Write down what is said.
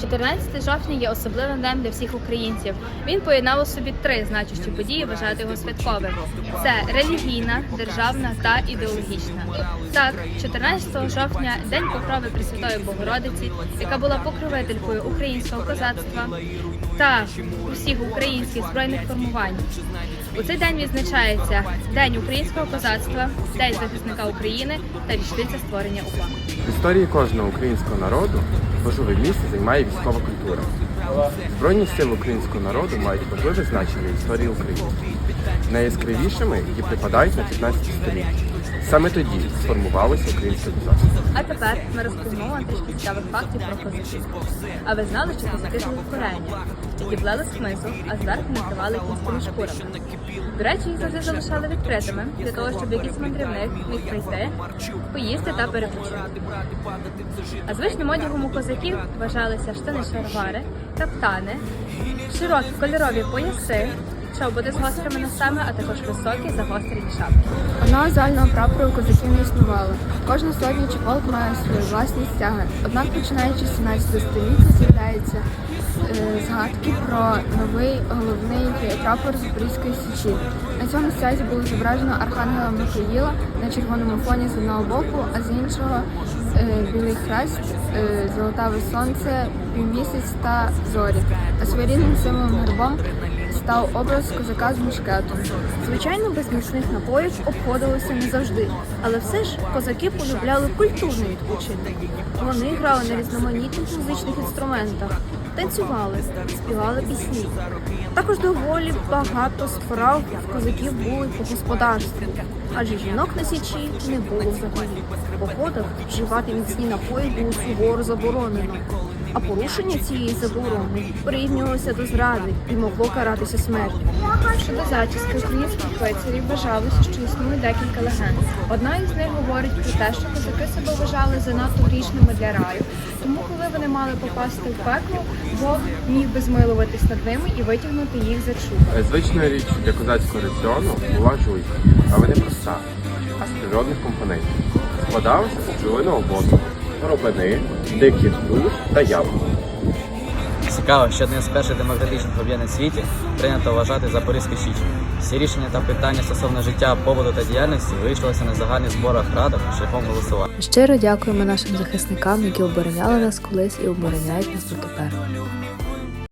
14 жовтня є особливим днем для всіх українців. Він поєднав у собі три значущі події, вважати його святковим: це релігійна, державна та ідеологічна. Так, 14 жовтня день покрови Пресвятої Богородиці, яка була покровителькою українського козацтва та усіх українських збройних формувань. У цей день відзначається День українського козацтва, День захисника України та річниця створення УПА. В історії кожного українського народу важливе місце займає військова культура. Збройні сили українського народу мають важливе значення в історії України. Найяскравішими які припадають на 15 століття. Саме тоді сформувалося українське козацтво. А тепер ми розповімо вам трішки цікавих фактів про козаків. А ви знали, що козаки жили в корені, які плели з хмизу, а зверху накривали кінськими шкурами. До речі, їх завжди залишали відкритими для того, щоб якийсь мандрівник міг прийти, поїсти та перепочити. А звичним одягом у козаків вважалися штани шаровари, каптани, широкі кольорові пояси, чоботи з гострими носами, а також високі загострені шапки. Одного загального прапору козаків не існувало. Кожна сотня чи полк має свої власні стяги. Однак, починаючи з 17 століття, з'являються е, згадки про новий головний прапор Запорізької січі. На цьому стязі було зображено архангела Михаїла на червоному фоні з одного боку, а з іншого білий хрест, е, золотаве сонце, півмісяць та зорі. А своєрідним символом гербом став образ козака з мушкетом. Звичайно, без міцних напоїв обходилося не завжди, але все ж козаки полюбляли культурний відпочинок. Вони грали на різноманітних музичних інструментах, танцювали, співали пісні. Також доволі багато справ в козаків були по господарству, адже жінок на січі не було взагалі. Походах вживати міцні напої було суворо заборонено. А порушення цієї заборони порівнювалося до зради і могло каратися смертю. Щодо зачіски українських лицарів вважалося, що існує декілька легенд. Одна із них говорить про те, що козаки себе вважали занадто грішними для раю. Тому, коли вони мали попасти в пекло, Бог міг би змилуватись над ними і витягнути їх за чуб. Звичною річчю для козацького раціону була жуйка, але не проста, а з природних компонентів. Складалася з пчелиного воду, горобини, диких душ та яблук. Цікаво, що одним з перших демократичних об'єднань в світі прийнято вважати Запорізьку Січ. Всі рішення та питання стосовно життя, побуту та діяльності вирішилися на загальних зборах радах шляхом голосування. Щиро дякуємо нашим захисникам, які обороняли нас колись і обороняють нас дотепер.